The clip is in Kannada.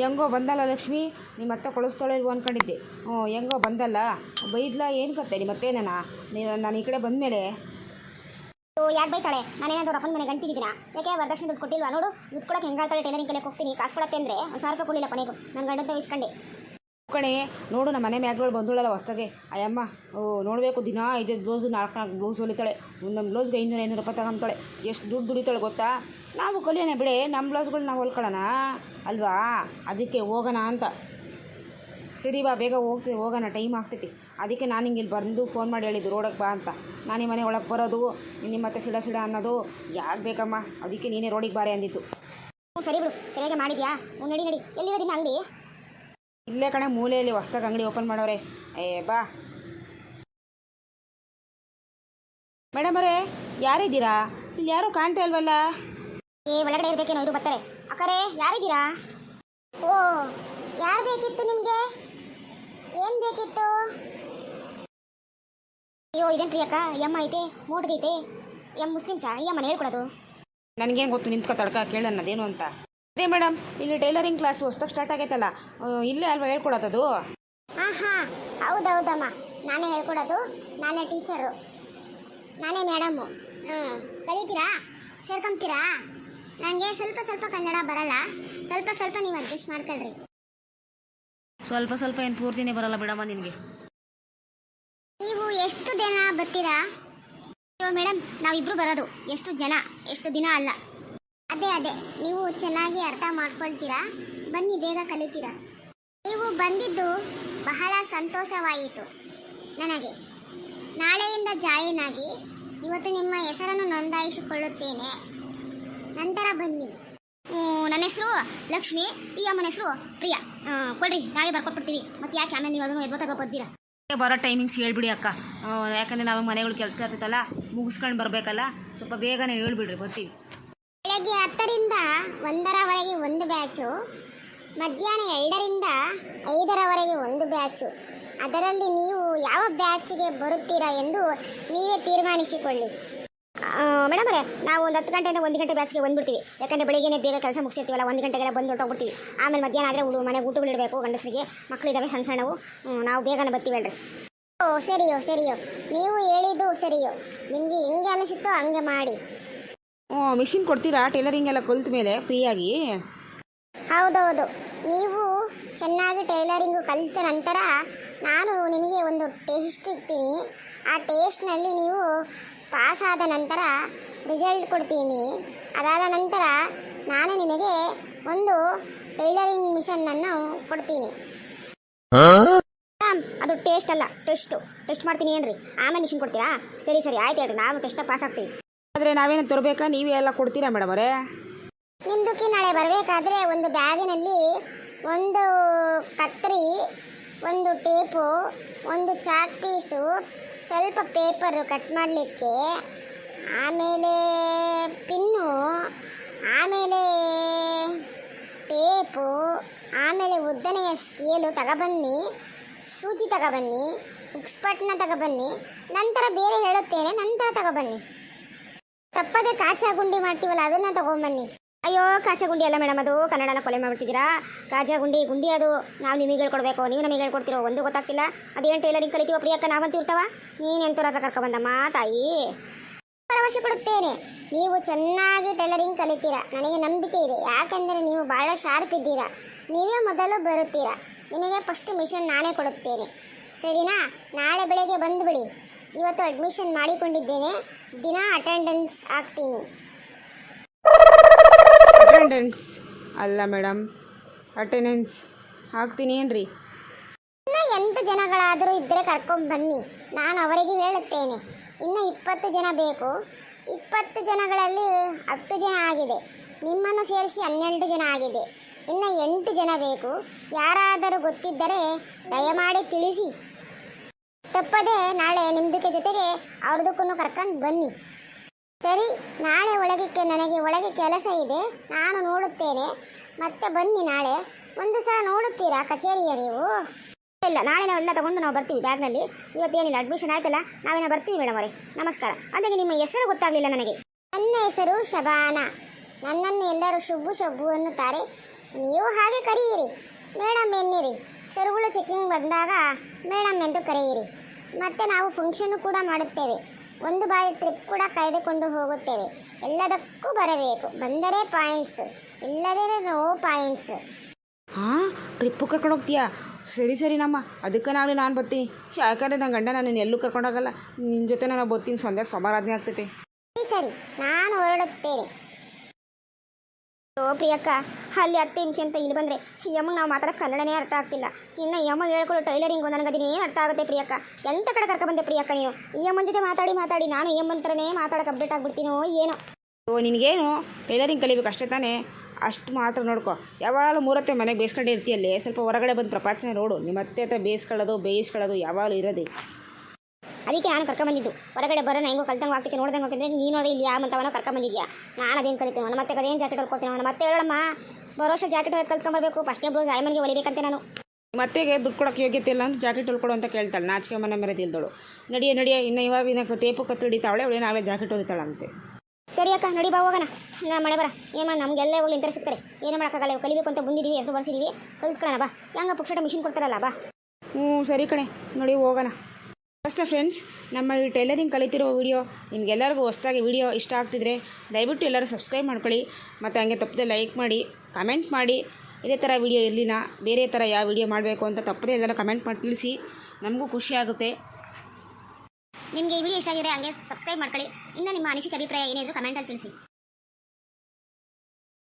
ಹೆಂಗೋ ಬಂದಲ್ಲ ಲಕ್ಷ್ಮಿ ನಿಮ್ಮ ಅತ್ತ ಕಳಿಸ್ತಾಳೆ ಇಲ್ವೋ ಅಂದ್ಕೊಂಡಿದ್ದೆ ಹ್ಞೂ, ಹೆಂಗೋ ಬಂದಲ್ಲ? ಬೈದ್ಲ ಏನು ಕತ್ತೆ ನಿಮ್ಮ ಅತ್ತೆ ನಾನು ಈ ಕಡೆ ಬಂದಮೇಲೆ. ಯಾಕೆ ಬೈತಾಳೆ? ನಾನೇನಾದ್ರು ಅಪ್ಪನ ಮನೆ ಗಂಟಿಗಿದ್ದೀನ ಯಾಕೆ ವರದಕ್ಷಿಣೆ ದುಡ್ಡು ಕೊಟ್ಟಿಲ್ವಾ? ನೋಡು, ದುಡ್ಡು ಕೊಡಕ್ಕೆ ಹೆಂಗಾಳ್ತಾಳೆ ಟೈಲರಿಂಗ್ ಕಲಿಯಕ್ಕೆ ಹೋಗ್ತೀನಿ ಕಾಸು ಕೊಡತ್ತೆ ಅಂದರೆ ಒಂದು ಸಾವಿರ ರೂಪಾಯಿ ಕೊಡಲಿಲ್ಲ ಕೊನೆಗೂ. ನನ್ನ ಗಂಡಂತ ಇಸ್ಕೊಂಡೆ. ಕಣೆ, ನೋಡು ನಮ್ಮ ಮನೆ ಮ್ಯಾಗ್ಗಳು ಬಂದೋಳಲ್ಲ ಹೊಸ್ದಾಗೆ. ಅಯ್ಯಮ್ಮ, ಓ, ನೋಡಬೇಕು, ದಿನ ಐದೈದು ಬ್ಲೌಸು, ನಾಲ್ಕು ನಾಲ್ಕು ಬ್ಲೌಸ್ ಹೊಲಿತಾಳೆ. ಒಂದೊಂದು ಬ್ಲೌಸ್ಗೆ ಐನೂರು ಐನೂರು ರೂಪಾಯಿ ತಗೊಂತಾಳೆ. ಎಷ್ಟು ದುಡ್ಡು ದುಡಿತಾಳೆ ಗೊತ್ತಾ? ನಾವು ಕಲಿಯೋಣ ಬಿಡೆ ನಮ್ಮ ಬ್ಲೌಸ್ಗಳು ನಾವು ಹೊಲ್ಕೊಳ್ಳೋಣ ಅಲ್ವಾ? ಅದಕ್ಕೆ ಹೋಗೋಣ ಅಂತ. ಸರಿ ಬಾ, ಬೇಗ ಹೋಗ್ತೀವಿ ಹೋಗೋಣ, ಟೈಮ್ ಆಗ್ತೈತಿ. ಅದಕ್ಕೆ ನಾನು ಹಿಂಗೆ ಇಲ್ಲಿ ಬಂದು ಫೋನ್ ಮಾಡಿ ಹೇಳಿದ್ದು ರೋಡಕ್ಕೆ ಬಾ ಅಂತ. ನಾನು ಈ ಮನೆ ಒಳಗೆ ಬರೋದು ನಿಮ್ಮ ಮತ್ತೆ ಸಿಡ ಸಿಡ ಅನ್ನೋದು. ಯಾಕೆ ಬೇಕಮ್ಮ? ಅದಕ್ಕೆ ನೀನೇ ರೋಡಿಗೆ ಬಾರೆ ಅಂದಿತ್ತು ಸರಿ ಬಿಡು. ಸರಿಯಾಗಿ ಮಾಡಿದ್ಯಾ? ನಡಿ ನಡಿ. ಎಲ್ಲಿರೋದಿನ ಅಂಗಡಿ? ಇಲ್ಲೇ ಕಣೆ ಮೂಲೆಯಲ್ಲಿ ಹೊಸ್ದಾಗಿ ಅಂಗಡಿ ಓಪನ್ ಮಾಡವ್ರೆ ಏ ಬಾ. ಮೇಡಮ್ ಅವರೇ ಯಾರಿದ್ದೀರಾ? ಇಲ್ಲಿ ಯಾರು ಕಾಣ್ತಾ ಇಲ್ವಲ್ಲ? ಏ ಒಳಗಡೆ ಇರ್ಬೇಕೇನೋ ಇವರು ಬರ್ತಾರೆ. ಅಕ್ಕರೇ ಯಾರಿದ್ದೀರಾ? ಓ ಯಾರು ಬೇಕಿತ್ತು ನಿಮಗೆ? ಏನು ಬೇಕಿತ್ತು? ಅಯ್ಯೋ ಇದೇನು ಪ್ರಿಯಕ್ಕ? ಎಮ್ಮ ಐತೆ ಮೋಟ್ಗೈತೆ ಎಂ ಮುಸ್ಲಿಮ್ಸಾ? ಈ ಅಮ್ಮನ ಹೇಳ್ಕೊಡೋದು. ನನಗೇನು ಗೊತ್ತು ನಿಂತ್ಕೊ ತಡ್ಕ ಅದೇನು ಅಂತ. ಅದೇ ಮೇಡಮ್ ಇಲ್ಲಿ ಟೈಲರಿಂಗ್ ಕ್ಲಾಸ್ ಹೊಸ್ದಾಗ ಸ್ಟಾರ್ಟ್ ಆಗೈತಲ್ಲ ಇಲ್ಲೇ ಅಲ್ವಾ ಹೇಳ್ಕೊಡೋದು ಹಾಂ ಹಾಂ ಹೌದೌದಮ್ಮ. ನಾನೇ ಹೇಳ್ಕೊಡೋದು. ನಾನೇ ಟೀಚರು. ನಾನೇ ಮೇಡಮ್ಮು ಹ್ಞೂ ಕಲಿತೀರಾ? ಸೇರ್ಕೊಂತೀರಾ ನನಗೆ ಸ್ವಲ್ಪ ಸ್ವಲ್ಪ ಕನ್ನಡ ಬರಲ್ಲ. ಸ್ವಲ್ಪ ಸ್ವಲ್ಪ ನೀವು ಅಡ್ಜಸ್ಟ್ ಮಾಡ್ಕೊಳ್ರಿ. ಸ್ವಲ್ಪ ಸ್ವಲ್ಪ ಏನು ಪೂರ್ತಿನೇ ಬರಲ್ಲ ಬಿಡಮ್ಮ ನಿನಗೆ. ನೀವು ಎಷ್ಟು ದಿನ ಬರ್ತೀರಾ? ಅಯ್ಯೋ ಮೇಡಮ್ ನಾವಿಬ್ರು ಬರೋದು. ಎಷ್ಟು ಜನ? ಎಷ್ಟು ದಿನ ಅಲ್ಲ? ಅದೇ ಅದೇ. ನೀವು ಚೆನ್ನಾಗಿ ಅರ್ಥ ಮಾಡ್ಕೊಳ್ತೀರಾ? ಬನ್ನಿ, ಬೇಗ ಕಲಿತೀರಾ? ನೀವು ಬಂದಿದ್ದು ಬಹಳ ಸಂತೋಷವಾಯಿತು ನನಗೆ. ನಾಳೆಯಿಂದ ಜಾಯಿನ್ ಆಗಿ ಇವತ್ತು ನಿಮ್ಮ ಹೆಸರನ್ನು ನೋಂದಾಯಿಸಿಕೊಳ್ಳುತ್ತೇನೆ. ನಂತರ ಬನ್ನಿ. ನನ್ನ ಹೆಸರು ಲಕ್ಷ್ಮಿ ಈ ಅಮ್ಮನ ಹೆಸರು ಪ್ರಿಯಾ. ಕೊಡ್ರಿ ನಾಳೆ ಬರ್ಕೊಟ್ಬಿಡ್ತೀವಿ. ಮತ್ತೆ ಯಾಕೆ ಆಮೇಲೆ ನೀವು ಅದನ್ನು ಎದ್ವತ್ತಾಗ ಬಂದಿರಾ ಬರೋ ಟೈಮಿಂಗ್ಸ್ ಹೇಳ್ಬಿಡಿ ಅಕ್ಕ. ಯಾಕಂದ್ರೆ ನಾವು ಮನೆಗಳು ಕೆಲಸ ಆಗ್ತೈತಲ್ಲ ಮುಗಿಸ್ಕೊಂಡು ಬರಬೇಕಲ್ಲ, ಸ್ವಲ್ಪ ಬೇಗನೆ ಹೇಳ್ಬಿಡ್ರಿ, ಬರ್ತೀವಿ. ಬೆಳಗ್ಗೆ ಹತ್ತರಿಂದ ಒಂದರವರೆಗೆ ಒಂದು ಬ್ಯಾಚು, ಮಧ್ಯಾಹ್ನ ಎರಡರಿಂದ ಐದರವರೆಗೆ ಒಂದು ಬ್ಯಾಚು. ಅದರಲ್ಲಿ ನೀವು ಯಾವ ಬ್ಯಾಚಿಗೆ ಬರುತ್ತೀರಾ ಎಂದು ನೀವೇ ತೀರ್ಮಾನಿಸಿಕೊಳ್ಳಿ. ಮೇಡಮ್ ಅವರೇ, ನಾವು ಒಂದು ಹತ್ತು ಗಂಟೆಯಿಂದ ಒಂದು ಗಂಟೆ ಬ್ಯಾಚ್ಗೆ ಬಂದ್ಬಿಡ್ತೀವಿ. ಯಾಕಂದರೆ ಬೆಳಿಗ್ಗೆ ಬೇಗ ಕೆಲಸ ಮುಗಿಸಿರ್ತೀವಲ್ಲ, ಒಂದು ಗಂಟೆಗೆಲ್ಲ ಬಂದು ಹೊರಟೋಗ್ಬಿಡ್ತೀವಿ. ಆಮೇಲೆ ಮಧ್ಯಾಹ್ನ ಆದರೆ ಮನೆ ಊಟ ಊಟಗಳಿಡಬೇಕು ಗಂಡಸರಿಗೆ. ಮಕ್ಕಳಿದ್ದಾವೆ ಸಣ್ಣ ಸಣ್ಣವು. ನಾವು ಬೇಗನೆ ಬರ್ತೀವಿ ಹೇಳ್ರಿ ಓ, ಸರಿಯೋ ಸರಿಯೋ. ನೀವು ಹೇಳಿದ್ದು ಸರಿಯೋ. ನಿಮಗೆ ಹೆಂಗೆ ಅನಿಸುತ್ತೋ ಹಂಗೆ ಮಾಡಿ. ಮಿಷಿನ್ ಕೊಡ್ತೀರಾ? ಟೈಲರಿಂಗ್ ಎಲ್ಲ ಕಲ್ತ ಮೇಲೆ ಫ್ರೀಯಾಗಿ ಹೌದೌದು. ನೀವು ಚೆನ್ನಾಗಿ ಟೈಲರಿಂಗು ಕಲಿತ ನಂತರ ನಾನು ನಿಮಗೆ ಒಂದು ಟೇಸ್ಟ್ ಇಡ್ತೀನಿ. ಆ ಟೇಸ್ಟ್ನಲ್ಲಿ ನೀವು ಪಾಸ್ ಆದ ನಂತರ ರಿಸಲ್ಟ್ ಕೊಡ್ತೀನಿ. ಅದಾದ ನಂತರ ನಾನು ನಿಮಗೆ ಒಂದು ಟೈಲರಿಂಗ್ ಮಿಷನ್ನನ್ನು ಕೊಡ್ತೀನಿ. ಅದು ಟೇಸ್ಟ್ ಅಲ್ಲ ಟೆಸ್ಟು ಟೆಸ್ಟ್ ಮಾಡ್ತೀನಿ ಏನ್ರಿ? ಆಮೇಲೆ ಮಿಷಿನ್ ಕೊಡ್ತೀರಾ? ಸರಿ ಸರಿ, ಆಯ್ತು ಹೇಳ್ರಿ. ನಾವು ಟೆಸ್ಟ್ ಪಾಸ್ ಆಗ್ತೀವಿ. ಆದರೆ ನಾವೇನು ತರಬೇಕಾ? ನೀವೇ ಎಲ್ಲ ಕೊಡ್ತೀರಾ ಮೇಡಮ್ ಅವರೇ? ನಿಮ್ದಕ್ಕೆ ನಾಳೆ ಬರಬೇಕಾದ್ರೆ ಒಂದು ಬ್ಯಾಗಿನಲ್ಲಿ ಒಂದು ಕತ್ರಿ, ಒಂದು ಟೇಪು, ಒಂದು ಚಾಕ್ ಪೀಸು, ಸ್ವಲ್ಪ ಪೇಪರು ಕಟ್ ಮಾಡಲಿಕ್ಕೆ, ಆಮೇಲೆ ಪಿನ್ನು, ಆಮೇಲೆ ಟೇಪು, ಆಮೇಲೆ ಉದ್ದನೆಯ ಸ್ಕೇಲು ತಗೊಬನ್ನಿ, ಸೂಜಿ ತಗೊಬನ್ನಿ ಉಕ್ಸ್ಪಟ್ನ ತಗೊಬನ್ನಿ, ನಂತರ ಬೇರೆ ಹೇಳುತ್ತೇನೆ, ನಂತರ ತಗೊಬನ್ನಿ. ತಪ್ಪದೆ ಕಾಚಾ ಗುಂಡಿ ಮಾಡ್ತೀವಲ್ಲ, ಅದನ್ನ ತಗೊಂಬನ್ನಿ. ಅಯ್ಯೋ, ಕಾಚಾ ಗುಂಡಿ ಅಲ್ಲ ಮೇಡಮ್, ಅದು ಕನ್ನಡನ ಕೊಲೆ ಮಾಡ್ಬಿಟ್ಟಿದ್ದೀರಾ? ಕಾಜಾ ಗುಂಡಿ ಗುಂಡಿ ಅದು ನಾವು ನಿಮಗೆ ಹೇಳ್ಕೊಡ್ಬೇಕು. ನೀವು ನಮಗೆ ಹೇಳ್ಕೊಡ್ತಿರೋ, ಒಂದು ಗೊತ್ತಾಗ್ತಿಲ್ಲ. ಅದೇನು ಟೈಲರಿಂಗ್ ಕಲಿತೀವೋ, ಪ್ರಿಯಕ್ಕ ನಾವಂತಿರ್ತಾವ ನೀನು ಎಂತೂರ ಹತ್ರ ಕರ್ಕೊಬಂದಮ್ಮ ತಾಯಿ? ಭರವಸೆ ಕೊಡುತ್ತೇನೆ. ನೀವು ಚೆನ್ನಾಗಿ ಟೈಲರಿಂಗ್ ಕಲಿತೀರಾ. ನನಗೆ ನಂಬಿಕೆ ಇದೆ. ಯಾಕೆಂದರೆ ನೀವು ಭಾಳ ಶಾರ್ಪ್ ಇದ್ದೀರಾ. ನೀವೇ ಮೊದಲು ಬರುತ್ತೀರಾ. ನಿಮಗೆ ಫಸ್ಟ್ ಮಿಷನ್ ನಾನೇ ಕೊಡುತ್ತೇನೆ. ಸರಿನಾ? ನಾಳೆ ಬೆಳಗ್ಗೆ ಬಂದುಬಿಡಿ. ಇವತ್ತು ಅಡ್ಮಿಷನ್ ಮಾಡಿಕೊಂಡಿದ್ದೇನೆ. ದಿನ ಅಟೆಂಡೆನ್ಸ್ ಆಗ್ತೀನಿ ಅಟೆಂಡೆನ್ಸ್ ಅಲ್ಲ ಮೇಡಮ್ ಅಟೆಂಡೆನ್ಸ್ ಹಾಕ್ತೀನಿ ಏನ್ರಿ? ಇನ್ನು ಎಂಟು ಜನಗಳಾದರೂ ಇದ್ದರೆ ಕರ್ಕೊಂಡು ಬನ್ನಿ. ನಾನು ಅವರಿಗೆ ಹೇಳುತ್ತೇನೆ. ಇನ್ನು ಇಪ್ಪತ್ತು ಜನ ಬೇಕು. ಇಪ್ಪತ್ತು ಜನಗಳಲ್ಲಿ ಹತ್ತು ಜನ ಆಗಿದೆ. ನಿಮ್ಮನ್ನು ಸೇರಿಸಿ ಹನ್ನೆರಡು ಜನ ಆಗಿದೆ. ಇನ್ನು ಎಂಟು ಜನ ಬೇಕು. ಯಾರಾದರೂ ಗೊತ್ತಿದ್ದರೆ ದಯಮಾಡಿ ತಿಳಿಸಿ. ತಪ್ಪದೆ ನಾಳೆ ನಿಮ್ದಕ್ಕೆ ಜೊತೆಗೆ ಅವ್ರದಕ್ಕೂ ಕರ್ಕೊಂಡು ಬನ್ನಿ. ಸರಿ, ನಾಳೆ ಒಳಗಕ್ಕೆ ನನಗೆ ಒಳಗೆ ಕೆಲಸ ಇದೆ, ನಾನು ನೋಡುತ್ತೇನೆ. ಮತ್ತೆ ಬನ್ನಿ ನಾಳೆ. ಒಂದು ಸಲ ನೋಡುತ್ತೀರಾ ಕಚೇರಿಯ ನೀವು? ಇಲ್ಲ ನಾಳೆ ನಾವೆಲ್ಲ ತಗೊಂಡು ನಾವು ಬರ್ತೀವಿ ಬ್ಯಾಗ್ನಲ್ಲಿ. ಇವತ್ತೇನಿಲ್ಲ ಅಡ್ಮಿಷನ್ ಆಯ್ತಲ್ಲ ನಾವೇನೋ ಬರ್ತೀವಿ ಮೇಡಮ್ ಅವರೇ. ನಮಸ್ಕಾರ. ಅದಕ್ಕೆ ನಿಮ್ಮ ಹೆಸರು ಗೊತ್ತಾಗಲಿಲ್ಲ ನನಗೆ. ನನ್ನ ಹೆಸರು ಶಬಾನ. ನನ್ನನ್ನು ಎಲ್ಲರೂ ಶುಭು ಶಬ್ಬು ಅನ್ನುತ್ತಾರೆ. ನೀವು ಹಾಗೆ ಕರೆಯಿರಿ. ಮೇಡಮ್ ಎನ್ನಿರಿ. ಸರ್ಗಳು ಚೆಕಿಂಗ್ ಬಂದಾಗ ಮೇಡಮ್ ಎಂದು ಕರೆಯಿರಿ. ಮತ್ತೆ ನಾವು ಫಂಕ್ಷನ್ ಕೂಡ ಮಾಡುತ್ತೇವೆ. ಒಂದು ಬಾರಿ ಟ್ರಿಪ್ ಕೂಡ ಕರೆದುಕೊಂಡು ಹೋಗುತ್ತೇವೆ. ಎಲ್ಲದಕ್ಕೂ ಬರಬೇಕು. ಬಂದರೆ ಪಾಯಿಂಟ್ಸ್ ಇಲ್ಲದೇ ನೋ ಪಾಯಿಂಟ್ಸ್ ಹಾಂ? ಟ್ರಿಪ್ಪು ಕರ್ಕೊಂಡು ಹೋಗ್ತೀಯಾ? ಸರಿ ಸರಿ ನಮ್ಮ. ಅದಕ್ಕೆ ನಾನು ನಾನು ಬರ್ತೀನಿ. ಯಾಕಂದರೆ ನನ್ನ ಗಂಡ ನಾನು ಎಲ್ಲೂ ಕರ್ಕೊಂಡೋಗಲ್ಲ ನಿನ್ನ ಜೊತೆ ನಾನು ಬರ್ತೀನಿ. ಸಂಧ್ಯಾ ಸಮಾರಾಧನೆ ಆಗ್ತೈತೆ. ಸರಿ. ನಾನು ಹೊರಡುತ್ತೇನೆ. ಪ್ರಿಯಕ್ಕ, ಅಲ್ಲಿ ಅತ್ತೆ ಹಿಂಸೆ ಅಂತ ಇಲ್ಲಿ ಬಂದರೆ ಅಮ್ಮಗೆ ನಾವು ಮಾತ್ರ ಕನ್ನಡನೇ ಅರ್ಥ ಆಗ್ತಿಲ್ಲ. ಇನ್ನು ಯಮ್ಮ ಹೇಳ್ಕೊಳ್ಳೋ ಟೈಲರಿಂಗು ನನಗೆ ಏನು ಅರ್ಥ ಆಗುತ್ತೆ ಪ್ರಿಯಕ್ಕ? ಎಂತ ಕಡೆ ಕರ್ಕೊಂಡ್ಬಂದೆ ಬಂದೆ ಪ್ರಿಯಕ್ಕ ನೀನು? ಈ ಅಮ್ಮನ ಜೊತೆ ಮಾತಾಡಿ ಮಾತಾಡಿ, ನಾನು ಈ ಅಮ್ಮನ ಥರನೇ ಮಾತಾಡೋಕೆ ಅಪ್ಡೇಟ್ ಆಗ್ಬಿಡ್ತೀನೋ ಏನೋ? ಓ, ನಿನಗೇನು? ಟೈಲರಿಂಗ್ ಕಲಿಬೇಕು ಅಷ್ಟೇ ತಾನೇ? ಅಷ್ಟು ಮಾತ್ರ ನೋಡ್ಕೊ. ಯಾವಾಗಲೂ ಮೂರತ್ತೆ ಮನೆಗೆ ಬೇಯಿಸ್ಕೊಂಡೇ ಇರ್ತೀಯಲ್ಲಿ? ಸ್ವಲ್ಪ ಹೊರಗಡೆ ಬಂದು ಪ್ರಪಾಚನೆ ನೋಡು. ನಿಮ್ಮ ಅತ್ತೆ ಹತ್ರ ಬೇಯಿಸ್ಕೊಳ್ಳೋದು ಬೇಯಿಸ್ಕೊಳ್ಳೋದು ಯಾವಾಗಲೂ ಇರೋದೇ. ಅದಕ್ಕೆ ನಾನು ಕರ್ಕೊಂಬಂದಿದ್ದು. ಹೊರಗಡೆ ಬರೋಣ ಹೆಂಗೋ ಕಲ್ತಂಗೆ ಆಗ್ತೈತೆ ನೋಡ್ದಂಗೆ ಹೋಗ್ತಿದ್ರೆ ನೀನು ನೋಡಿ ಇಲ್ಲಿ ಯಾವ ಮಂತವನೋ ಕರ್ಕೊಂಬಂದಿದ್ಯಾ? ನಾನು ಅದೇನು ಕಲಿತೀನಿ ನಮ್ಮ ಮತ್ತೆ ಅದೇನು ಜಾಕೆಟ್ ಹೊಲ್ಕೊಡ್ತೀನಿ ನಾನು ಮತ್ತೆ ಹೇಳಮ್ಮ ವರ್ಷ ಜಾಕೆಟ್ ಕಲ್ತ್ಕೊಂಬರ್ಬೇಕು. ಫಸ್ಟ್ನೇ ಬ್ಲೌಸ್ ಆಯಮನ್ಗೆ ಹೊಲಿಬೇಕಂತೆ ನಾನು. ಮತ್ತೆಗೆ ದುಡ್ಡು ಕೊಡೋಕೆ ಯೋಗ್ಯತೆ ಇಲ್ಲ ಅಂತ ಜಾಕೆಟ್ ಹೊಲ್ಕೊಡು ಅಂತ ಕೇಳ್ತಾಳೆ. ನಾಚಿಕೆ ಮನೆ ಮೇಲೆ ತಿಳ್ದಳು ನಡಿಯ ನಡಿಯ ಇನ್ನು ಇವಾಗ ಇನ್ನು ಟೇಪು ಕತ್ತು ಹಿಡಿತಾವಳೆ ಅವಳು ನಾವೇ ಜಾಕೆಟ್ ಹೊಲಿತಾಳಂತೆ. ಸರಿ ಅಕ್ಕ ನಡಿ ಬಾ ಹೋಗೋಣ. ನಾ ಮಳೆ ಬರ. ಏನು ಮಾಡಿ ನಮಗೆಲ್ಲ ಹೋಗಿ ಇಂತರ ಸಿಗ್ತಾರೆ. ಏನು ಮಾಡೋಕ್ಕಾಗಲ್ಲ ಕಲಿಬೇಕು ಅಂತ ಬಂದಿದ್ದೀವಿ ಹೆಸರು ಬರ್ಸಿದ್ದೀವಿ ಕಲ್ತ್ಕೊಳ್ಳೋಣ ಬಾ. ಹೆಂಗ ಪುಕ್ಷಟ ಮಿಷಿನ್ ಕೊಡ್ತಾರಲ್ಲ ಬಾ. ಹ್ಞೂ ಸರಿ ಕಣೆ. ನೋಡಿ ಹೋಗೋಣ. ಅಷ್ಟೇ ಫ್ರೆಂಡ್ಸ್ ನಮ್ಮ ಈ ಟೈಲರಿಂಗ್ ಕಲಿತಿರೋ ವೀಡಿಯೋ ನಿಮಗೆಲ್ಲರಿಗೂ ಹೊಸದಾಗಿ ವಿಡಿಯೋ ಇಷ್ಟ ಆಗ್ತಿದ್ರೆ ದಯವಿಟ್ಟು ಎಲ್ಲರೂ ಸಬ್ಸ್ಕ್ರೈಬ್ ಮಾಡ್ಕೊಳ್ಳಿ. ಮತ್ತು ಹಂಗೆ ತಪ್ಪದೆ ಲೈಕ್ ಮಾಡಿ ಕಮೆಂಟ್ ಮಾಡಿ. ಇದೇ ಥರ ವಿಡಿಯೋ ಇರಲಿಲ್ಲ, ಬೇರೆ ಥರ ಯಾವ ವಿಡಿಯೋ ಮಾಡಬೇಕು ಅಂತ ತಪ್ಪದೆ ಎಲ್ಲರೂ ಕಮೆಂಟ್ ಮಾಡಿ ತಿಳಿಸಿ. ನಮಗೂ ಖುಷಿ ಆಗುತ್ತೆ. ನಿಮಗೆ ಈ ವಿಡಿಯೋ ಇಷ್ಟ ಆಗಿದೆ ಹಂಗೆ ಸಬ್ಸ್ಕ್ರೈಬ್ ಮಾಡ್ಕೊಳ್ಳಿ. ಇನ್ನು ನಿಮ್ಮ ಅನಿಸಿಕೆ, ಅಭಿಪ್ರಾಯ ಏನಿದ್ರು ಕಮೆಂಟಲ್ಲಿ ತಿಳಿಸಿ.